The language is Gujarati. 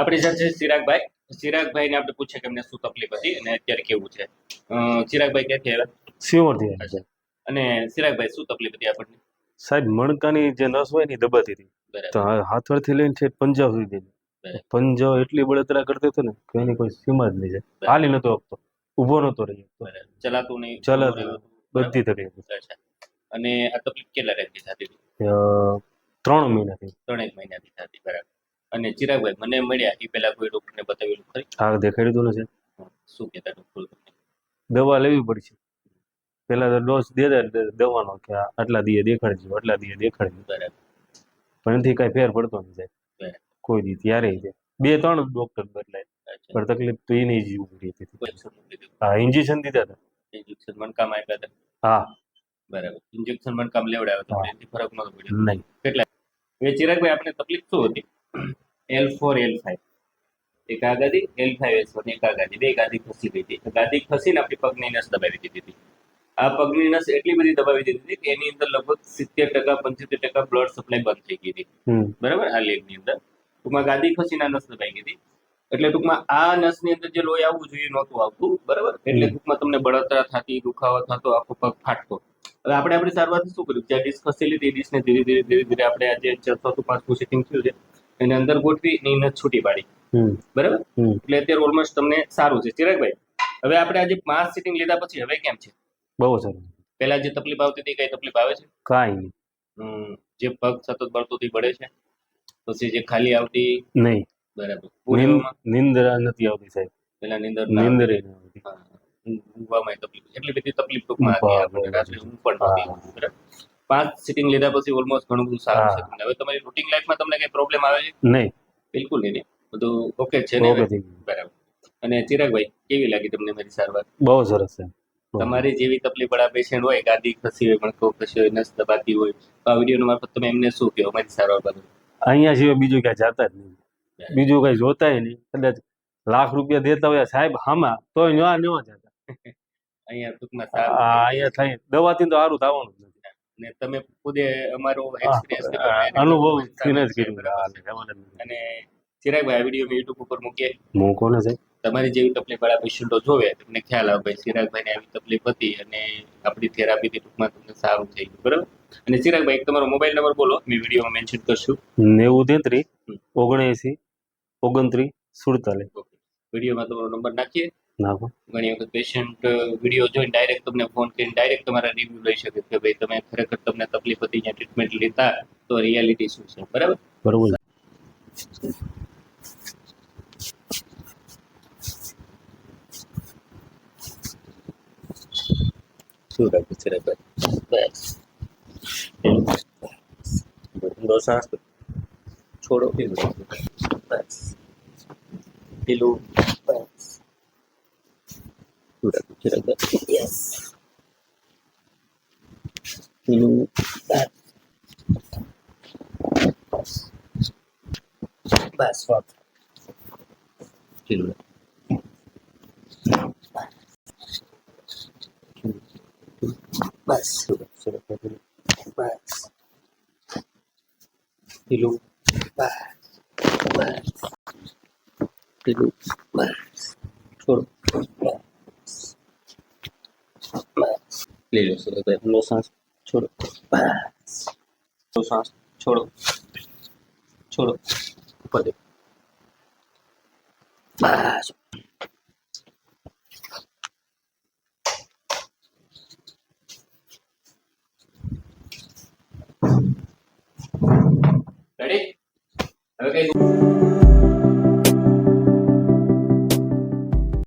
આપણી સાથે ચિરાગભાઈ. ચિરાગભાઈને આપણે પૂછે કે એમને શું તકલીફ હતી અને અત્યારે કેવું છે? ચિરાગભાઈ ક્યાંથી આવ્યા? સિયોરથી આવ્યા છે અને ચિરાગભાઈ શું તકલીફ હતી આપણને? સાહેબ મણકાની જે નસ હોય ને દબાતી હતી. તો હાથવડથી લઈને છે પંજાબ સુધી. પંજાબ એટલી બળતરા કરતો હતો ને કે એની કોઈ સીમા જ નહીં છે. હાલી નતો આપતો. ઊભો નતો રહી શકતો. બરાબર. ચલાતું નહીં. ચલાતું બધી તકલીફ અને આ તકલીફ કેટલા રહેતી થતી ત્રણ મહિનાથી. ત્રણેક મહિનાથી થતી બરાબર. અને ચિરાગભાઈ મને મળ્યા એ પહેલા કોઈ ડોક્ટરને બતાવેલું ખરી? આ દેખાડ્યું હતું ને સાહેબ. શું કહેતા ડોક્ટર દવા લેવી પડશે. પેલા તો ડોઝ દે દ- દવાનો કે આટલા દીએ દેખાડજો આટલા દીએ દેખાડજો. બરાબર. પણ એનાથી કાંઈ ફેર પડતો નહીં સાહેબ. કોઈ દી ત્યારે છે. બે ત્રણ ડોક્ટર બદલાય. પણ તકલીફ તો એની જ ઊભી હતી. હા ઇન્જેક્શન દીધા હતા. ઇન્જેક્શન મણકામાં આપ્યા હતા? હા. બરાબર. ઇન્જેક્શન મણકામ લેવડાવ્યો હતા હા. એનાથી ફરક નતો પડ્યો. નહીં. હવે ચિરાગભાઈ આપણે તકલીફ શું હતી? એલ ફોર એલ ફાઈવ એક આ ગાદી એલ ફાઈવ એસ વન એક આ ગાદી. બે ગાદી ખસી ગઈ હતી. ગાદી ખસીને આપણી પગની નસ દબાવી દીધી હતી. આ પગની નસ એટલી બધી દબાવી દીધી હતી કે એની અંદર લગભગ સિત્તેર ટકા પંચોતેર ટકા બ્લડ સપ્લાય બંધ થઈ ગઈ હતી. બરાબર? આ લેગની અંદર. ટૂંકમાં ગાદી ખસીને નસ દબાઈ ગઈ હતી. એટલે ટૂંકમાં આ નસની અંદર જે લોહી આવવું જોઈએ નહોતું આવતું. બરાબર? એટલે ટૂંકમાં તમને બળતરા થતી દુખાવો થતો આખો પગ ફાટતો. હવે આપણે આપણી સારવાર શું કર્યું? જ્યાં ડિસ્ક ખસેલી તે ડિસ્કને ધીરે ધીરે ધીરે ધીરે આપણે આજે ચોથું પાંચ સિટિંગ થયું છે. એની અંદર ગોઠવી ને એને છૂટી પાડી. બરાબર? એટલે અત્યારે ઓલમોસ્ટ તમને સારું છે. ચિરાગભાઈ હવે આપણે આજે પાંચ સિટિંગ લીધા પછી હવે કેમ છે? બહુ સારું. પહેલા જે તકલીફ આવતી હતી કઈ તકલીફ આવે છે? કાંઈ નહીં. જે પગ સતત બળતું હતી બળે છે પછી જે ખાલી આવતી નહીં. બરાબર. નિંદર નિંદ્રા નથી આવતી સાહેબ. પેલા નિંદર નિંદર ઊંઘવામાં તકલીફ એટલી બધી તકલીફ ટૂંકમાં. રાત્રે ઊંઘ પણ બરાબર? પાંચ સિટિંગ લીધા પછી ઓલમોસ્ટ ઘણું બધું સારું છે. હવે તમારી રૂટિંગ લાઈફમાં તમને કઈ પ્રોબ્લેમ આવે છે? નહીં. બિલકુલ નહીં બધું ઓકે છે ને? થઈ બરાબર. અને ચિરાગભાઈ કેવી લાગી તમને મારી સારવાર? બહુ સરસ છે. તમારી જેવી તકલીફ વાળા પેશન્ટ હોય ગાદી ખસી હોય મણકો ખસી હોય નસ દબાતી હોય તો આ વીડિયો મારફત તમે એમને શું કહો મારી સારવાર બદલ? અહીંયા સિવાય બીજું ક્યાં જાતા જ નહીં. બીજું કઈ જોતાય નહીં. કદાચ લાખ રૂપિયા દેતા હોય સાહેબ હામાં તોય ન્યા ન્યા જતા. અહીંયા ટૂંકમાં અહીંયા થાય. દવાથી તો સારું થવાનું અને તમે ખુદે અમારો અનુભવ થઈને જ કર્યું. અને ચિરાગભાઈ આ વીડિયો મેં યુટ્યુબ ઉપર મૂકીએ મૂકો ને સાહેબ. તમારી જેવી તકલીફ વાળા પેશન્ટો જોવે તમને ખ્યાલ આવે ભાઈ ચિરાગભાઈને આવી તકલીફ હતી અને આપણી થેરાપીથી ટૂંકમાં તમને સારું થઈ ગયું બરાબર? અને ચિરાગભાઈ તમારો મોબાઈલ નંબર બોલો મેં વિડીયોમાં મેન્શન કરશું. નેવું તેત્રીસ. ઓગણએંસી ઓગણત્રીસ સુડતાલીસ. વિડીયોમાં તમારો નંબર નાખીએ. નાખો ઘણી વખત પેશન્ટ વીડિયો જોઈને ડાયરેક્ટ તમને ફોન કરીને ડાયરેક્ટ તમારા રિવ્યુ લઈ શકે કે ભાઈ તમે ખરેખર તમને તકલીફ હતી ત્યાં ટ્રીટમેન્ટ લેતા તો રિયાલિટી શું છે? બરાબર? બરોબર. છોડો. પેલું બસ Yes. That. That's what. Kill that. Bus. Bus. Hello. Bus. Bus. Losas verdosas, choropadas. Losas, choro. Choro. Vale. Paso. Ready? Okay.